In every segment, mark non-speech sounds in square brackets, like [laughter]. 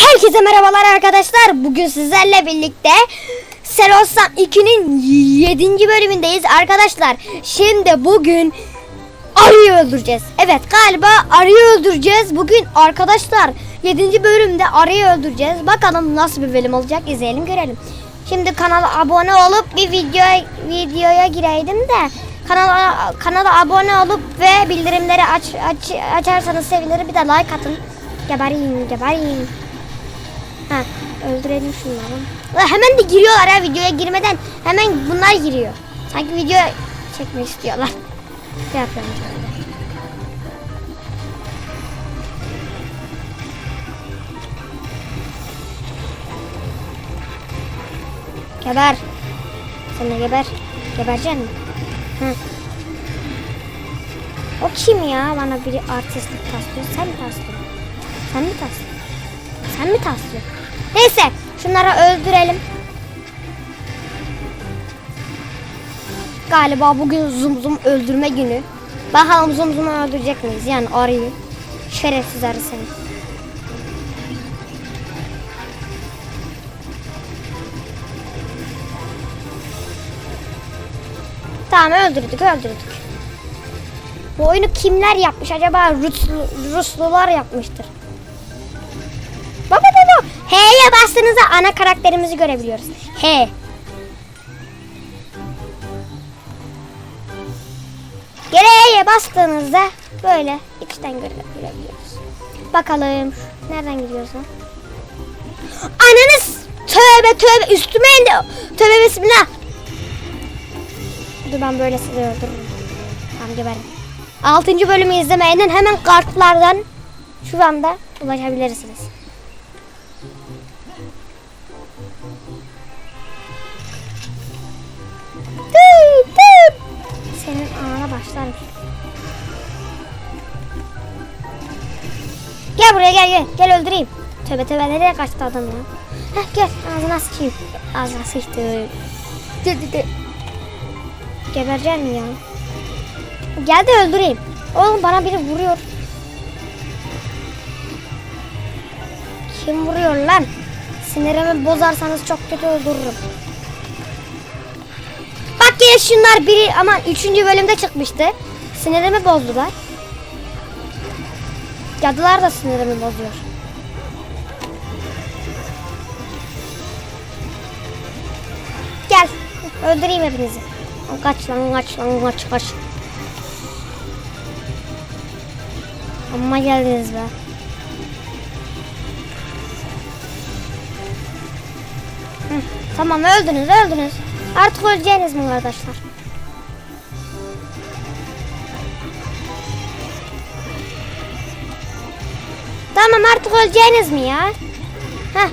Herkese merhabalar arkadaşlar. Bugün sizlerle birlikte Selosam 2'nin 7. bölümündeyiz arkadaşlar. Şimdi bugün arıyı öldüreceğiz. Evet galiba arıyı öldüreceğiz. Bugün arkadaşlar 7. bölümde arıyı öldüreceğiz. Bakalım nasıl bir bölüm olacak izleyelim görelim. Şimdi kanala abone olup bir video videoya gireydim de kanala kanala abone olup ve bildirimleri aç, aç açarsanız sevinirim. Bir de like atın. Gebereyim, gebereyim. Ha, öldürelim şunları. Hemen de giriyorlar ha videoya girmeden. Hemen bunlar giriyor. Sanki video çekmek istiyorlar. Şey yapıyorum şöyle. Geber. Sen de geber. Gebereceksin mi? Hı. O kim ya? Bana biri artistlik taslıyor. Sen mi taslıyorsun? Sen mi taslıyorsun? Sen mi taslıyorsun? Neyse şunları öldürelim. Galiba bugün zum zum öldürme günü. Bakalım zum zumu öldürecek miyiz? Yani arıyı. Şerefsiz arı seni. Tamam öldürdük öldürdük. Bu oyunu kimler yapmış acaba? Ruslu, Ruslular yapmıştır. H'ye bastığınızda ana karakterimizi görebiliyoruz. H. Geri H'ye bastığınızda böyle içten göre- görebiliyoruz. Bakalım. Nereden gidiyoruz lan? Ananız tövbe tövbe üstüme indi. Tövbe bismillah. Dur ben böyle sizi öldürürüm. Tamam geberin. 6. bölümü izlemeyenin hemen kartlardan şu anda ulaşabilirsiniz. Başlarım. Gel buraya gel gel. Gel öldüreyim. Tövbe tövbe nereye kaçtı adam ya? Heh gel ağzına sıçayım. Ağzına. Geberecek mi ya? Gel de öldüreyim. Oğlum bana biri vuruyor. Kim vuruyor lan? Sinirimi bozarsanız çok kötü öldürürüm. Şunlar biri aman 3. bölümde çıkmıştı. Sinirimi bozdular. Cadılar da sinirimi bozuyor. Gel. Öldüreyim hepinizi. Kaç lan kaç lan kaç kaç. Amma geldiniz be. Tamam öldünüz öldünüz. Artık öleceğiniz mi arkadaşlar? Tamam artık öleceğiniz mi ya? Heh.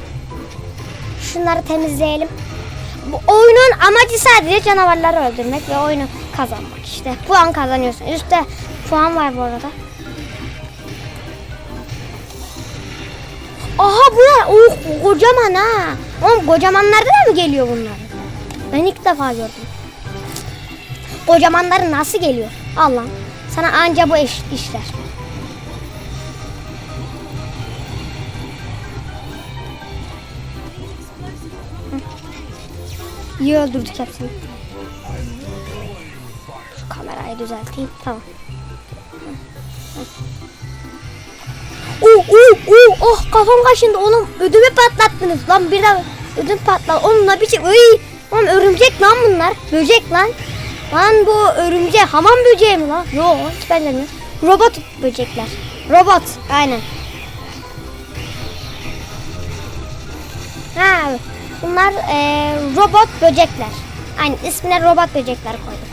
Şunları temizleyelim. Bu oyunun amacı sadece canavarları öldürmek ve oyunu kazanmak işte. Puan kazanıyorsun. Üstte puan var bu arada. Aha bu ne? Oh kocaman ha. Oğlum kocamanlarda da mı geliyor bunlar? Ben ilk defa gördüm. Kocamanları nasıl geliyor? Allah. Sana anca bu iş, işler. İyi öldürdük hepsini. Şu kamerayı düzelteyim. Tamam. Oh oh oh oh kafam kaşındı oğlum ödümü patlattınız lan bir de ödüm patladı oğlum ne biçim uy oğlum örümcek lan bunlar. Böcek lan. Lan bu örümcek hamam böceği mi lan? Yok hiç benzemiyor. Robot böcekler. Robot aynen. Ha bunlar eee, robot böcekler. Aynen ismine robot böcekler koydum.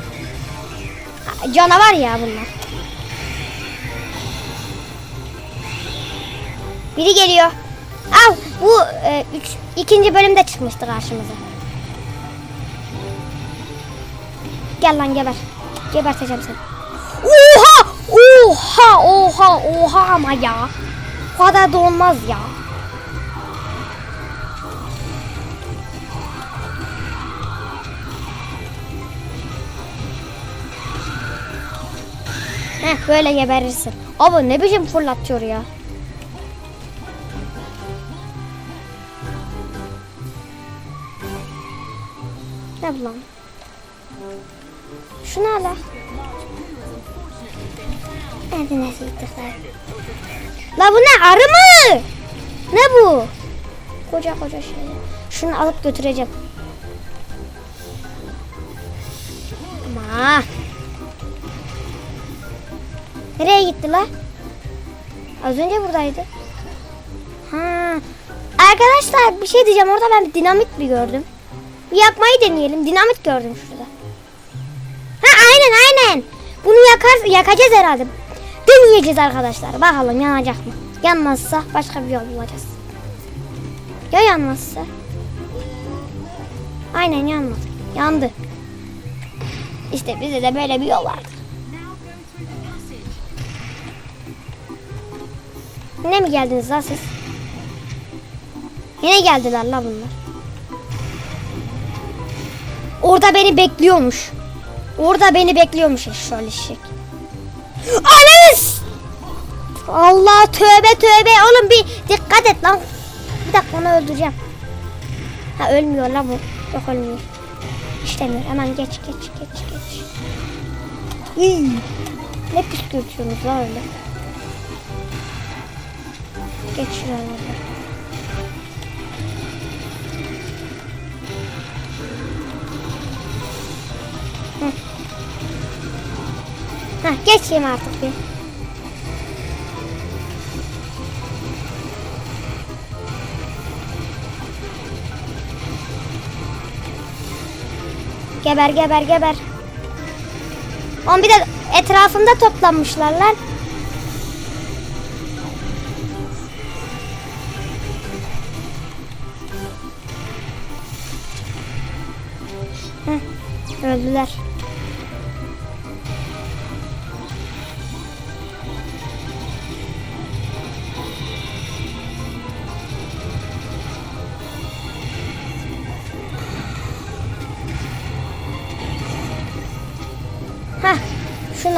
Ha, canavar ya bunlar. Biri geliyor. Al bu e, üç, ikinci bölümde çıkmıştı karşımıza. Gel lan geber. Geberteceğim seni. Oha! Oha! Oha! Oha ama ya. O kadar da olmaz ya. Heh böyle geberirsin. Abi ne biçim fırlatıyor ya. Ne bu lan? Şunu al. Hadi nasıl yıktıklar? La bu ne arı mı? Ne bu? Koca koca şey. Şunu alıp götüreceğim. Ama. Nereye gitti la? Az önce buradaydı. Ha. Arkadaşlar bir şey diyeceğim. Orada ben dinamit mi gördüm? Bir yakmayı deneyelim. Dinamit gördüm şurada. Bunu yakar yakacağız herhalde. Deneyeceğiz arkadaşlar. Bakalım yanacak mı? Yanmazsa başka bir yol bulacağız. Ya yanmazsa? Aynen yanmadı. Yandı. İşte bize de böyle bir yol vardı. Yine mi geldiniz lan siz? Yine geldiler la bunlar. Orada beni bekliyormuş. Orada beni bekliyormuş şöyle şey. Ananız! Allah tövbe tövbe oğlum bir dikkat et lan. Bir dakika onu öldüreceğim. Ha ölmüyor la bu. Yok ölmüyor. İşlemiyor. Hemen geç geç geç geç. İy. Ne püskürtüyorsunuz la öyle. Geç şuraya. Geçeyim artık bir. Geber geber geber. On bir de etrafında toplanmışlar lan. Heh, öldüler.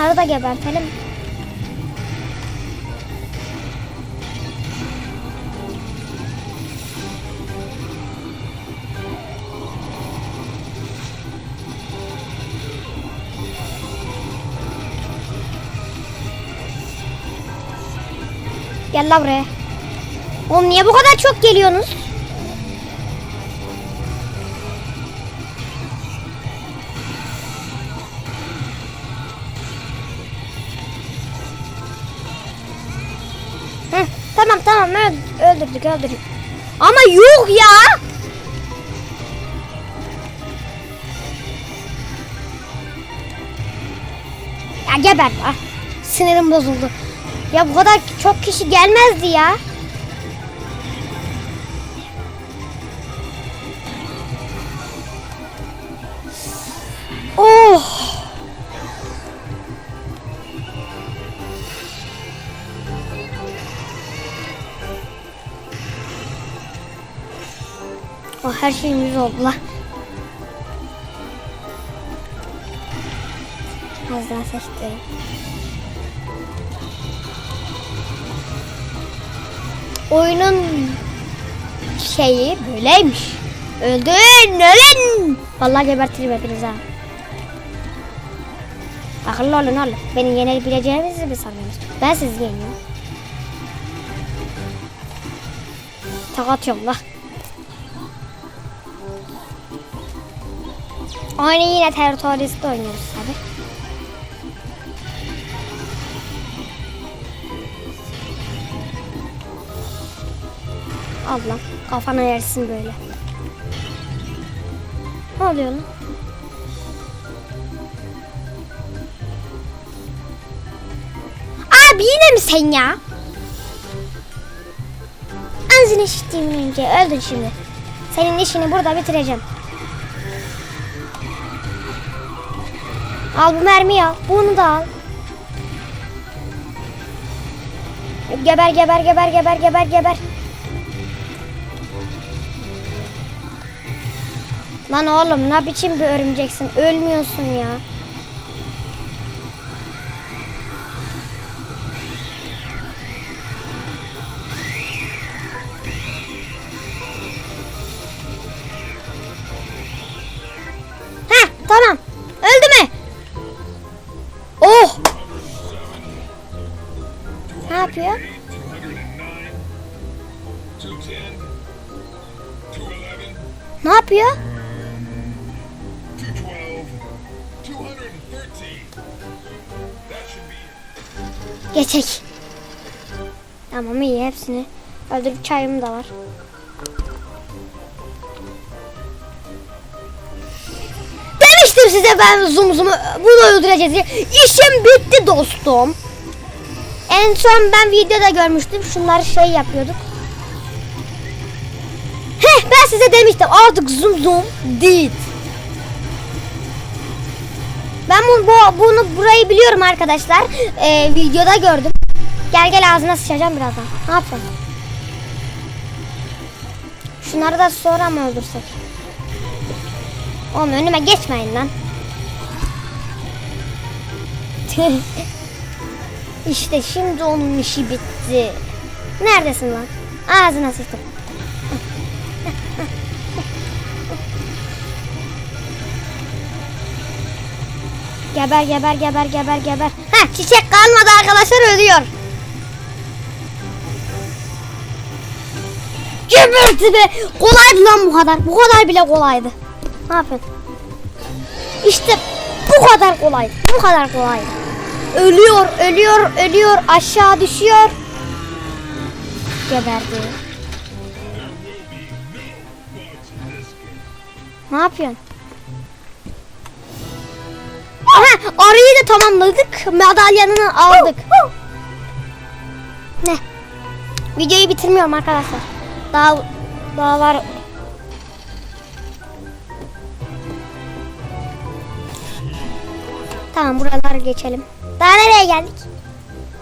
Şunları da gebertelim. Gel la buraya. Oğlum niye bu kadar çok geliyorsunuz? Öldürdük. Ama yok ya. Ya geber. Ah, sinirim bozuldu. Ya bu kadar çok kişi gelmezdi ya. Her şeyim yüz oldu lan. Az daha. Oyunun şeyi böyleymiş. Öldün ölün. Vallahi gebertirim hepiniz ha. Akıllı olun oğlum. Beni yenebileceğinizi mi sanıyorsunuz? Ben sizi yeniyorum. Tak atıyorum la. Aynı yine terörist oynuyoruz tabi. Allah kafana yersin böyle. Ne oluyor lan? Abi yine mi sen ya? Ağzını işittiğimin önce öldün şimdi. Senin işini burada bitireceğim. Al bu mermiyi al. Bunu da al. Geber geber geber geber geber geber. Lan oğlum ne biçim bir örümceksin? Ölmüyorsun ya. Geçek. Tamam iyi hepsini. Öldürüp çayım da var. Demiştim size ben zoom zoom'u bunu öldüreceğiz diye. İşim bitti dostum. En son ben videoda görmüştüm. Şunları şey yapıyorduk. Heh ben size demiştim artık zoom zoom değil. Ben bu, bu- bunu burayı biliyorum arkadaşlar. Ee, videoda gördüm. Gel gel ağzına sıçacağım birazdan. Ne yapacağım? Şunları da sonra mı öldürsek? Oğlum önüme geçmeyin lan. [laughs] işte şimdi onun işi bitti. Neredesin lan? Ağzına sıçtım. Geber geber geber geber geber. Ha çiçek kalmadı arkadaşlar ölüyor. Geberdi be. Kolaydı lan bu kadar. Bu kadar bile kolaydı. Ne yapıyorsun? İşte bu kadar kolay. Bu kadar kolay. Ölüyor, ölüyor, ölüyor. Aşağı düşüyor. Geberdi. Ne yapıyorsun? Aha, arayı da tamamladık. Madalyanını aldık. Ne? Videoyu bitirmiyorum arkadaşlar. Daha daha var. Tamam buralara geçelim. Daha nereye geldik?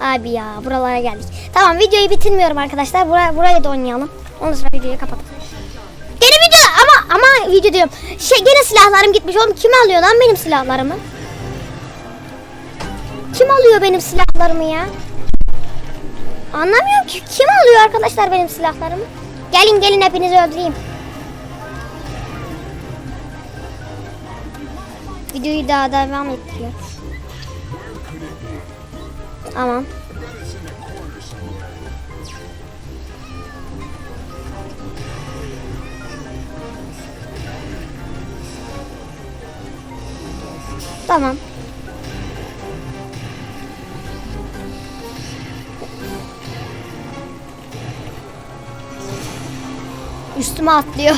Abi ya buralara geldik. Tamam videoyu bitirmiyorum arkadaşlar. Buraya, burayı da oynayalım. Ondan sonra videoyu kapatalım. Gene video ama ama video diyorum. Şey gene silahlarım gitmiş. Oğlum kim alıyor lan benim silahlarımı? Kim alıyor benim silahlarımı ya? Anlamıyorum ki. Kim alıyor arkadaşlar benim silahlarımı? Gelin gelin hepinizi öldüreyim. Videoyu daha devam ettiriyor. Tamam. Tamam. Üstüme atlıyor.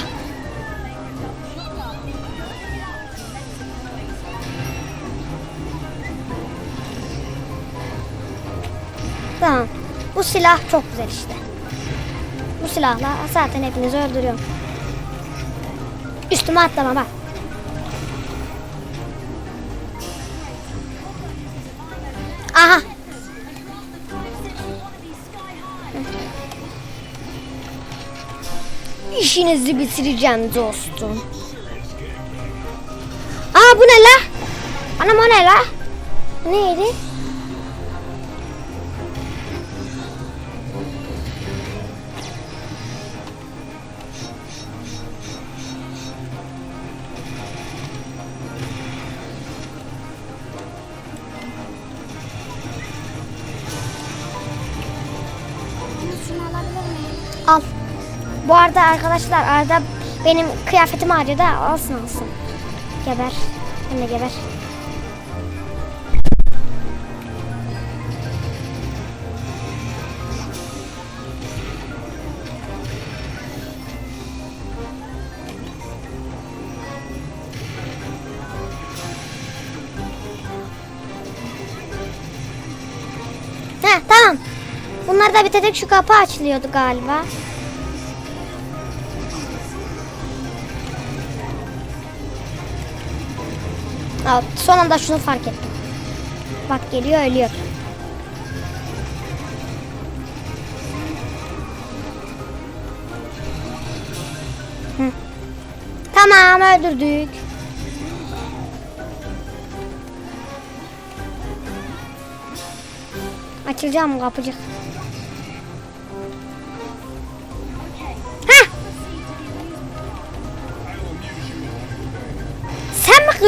Tamam. Bu silah çok güzel işte. Bu silahla zaten hepinizi öldürüyorum. Üstüme atlama bak. İşinizi bitireceğim dostum. Aa bu ne la? Anam o ne la? Neydi? Arada arkadaşlar arada benim kıyafetimi harcadı. Alsın alsın. Geber. De geber. Heh tamam. Bunlar da bitecek şu kapı açılıyordu galiba. Son anda şunu fark ettim. Bak geliyor ölüyor. Tamam öldürdük. Açılacağım kapıcık.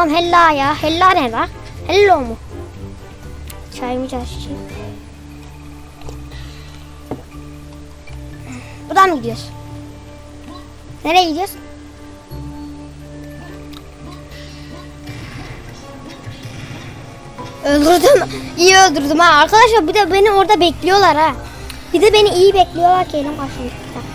Tamam hella ya. Hella ne la? Hello mu? Çay mı çay içeyim? Buradan mı gidiyoruz? Nereye gidiyoruz? Öldürdüm. İyi öldürdüm ha. Arkadaşlar bir de beni orada bekliyorlar ha. Bir de beni iyi bekliyorlar ki elim karşımda.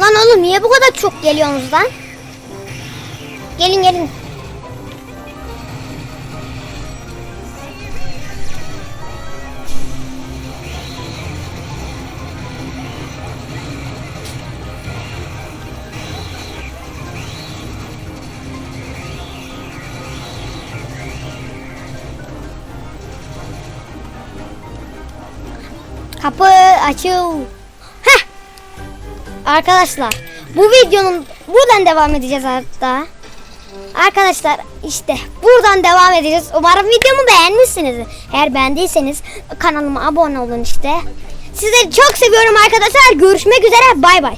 Lan oğlum niye bu kadar çok geliyorsunuz lan? Gelin gelin. Kapı açıl. Arkadaşlar bu videonun buradan devam edeceğiz hatta. Arkadaşlar işte buradan devam edeceğiz. Umarım videomu beğenmişsiniz. Eğer beğendiyseniz kanalıma abone olun işte. Sizleri çok seviyorum arkadaşlar. Görüşmek üzere. Bay bay.